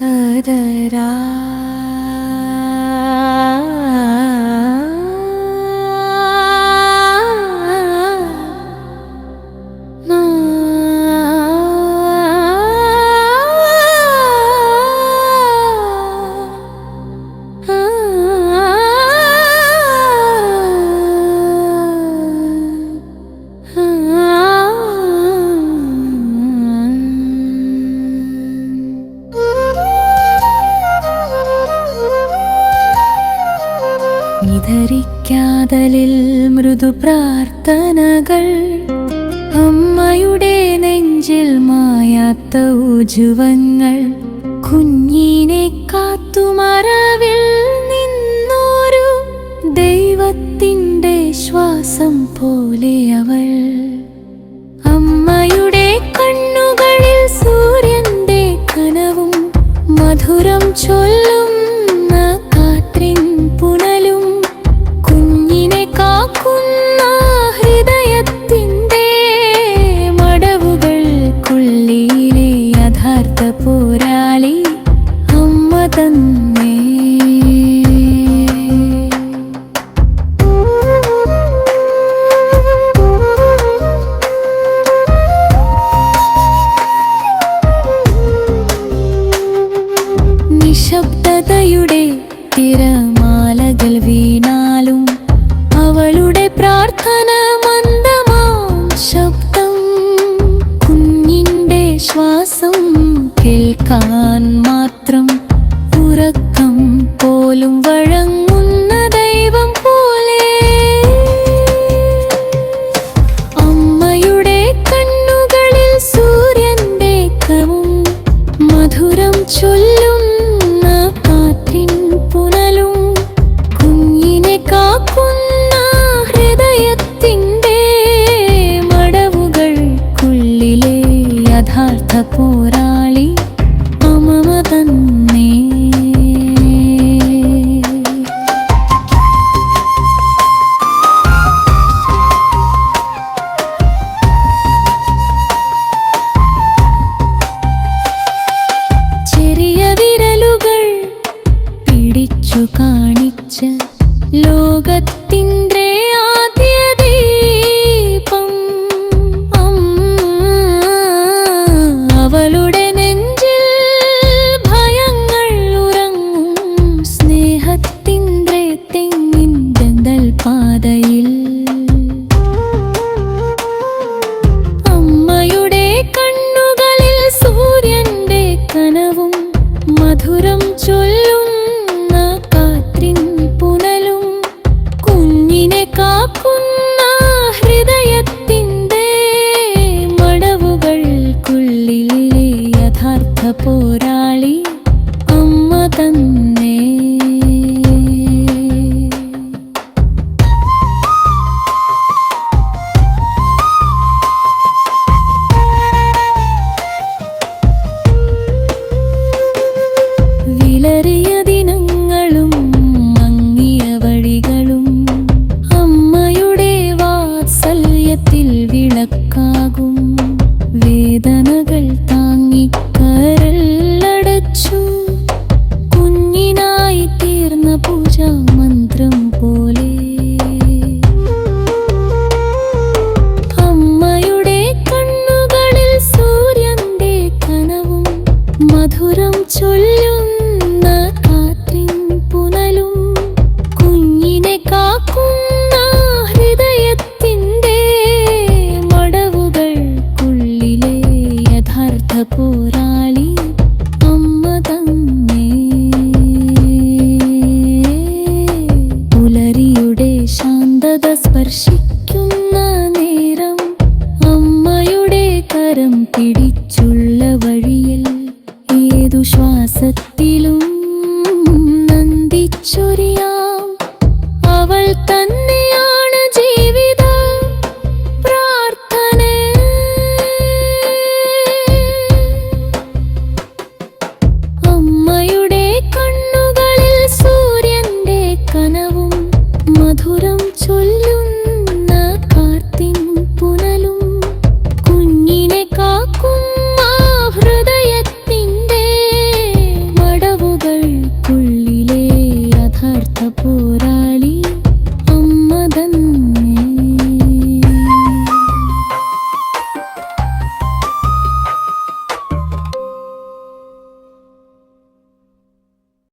ra നിധരിക്കാതലിൽ മൃദു പ്രാർത്ഥനകൾ. അമ്മയുടെ നെഞ്ചിൽ മായാത്ത ഉജുവങ്ങൾ. കുഞ്ഞിനെ കാത്തുമറവിൽ നിന്നോരു ദൈവത്തിന്റെ ശ്വാസം പോലെ അവൾ. അമ്മയുടെ കണ്ണുകളിൽ സൂര്യന്റെ കനവും മധുരം ചൊല്ലും നിശബ്ദതയുടെ തിരമാലകൾ വീണാലും അവളുടെ പ്രാർത്ഥന മന്ദമാം ശബ്ദം. കുഞ്ഞിന്റെ ശ്വാസം കേൾക്കാൻ മാത്രം ഉറക്കം പോലും വഴങ്ങുന്ന ദൈവം പോലെ. അമ്മയുടെ കണ്ണുകളിൽ സൂര്യന്റെ കവും മധുരം ചൊല്ലുന്ന ചൊല്ലുന്ന കാത്തിൻ പുനലും കുഞ്ഞിനെ കാക്കുന്ന ഹൃദയത്തിന്റെ മടവുകൾക്കുള്ളിലെ യഥാർത്ഥ പോരാളി അമ്മ തന്നെ. പുലരിയുടെ ശാന്തത സ്പർശിക്കുന്ന നേരം അമ്മയുടെ കരം പിടിച്ചുള്ള വഴിയിൽ സത്തിലും നന്ദിച്ചൊരിയാ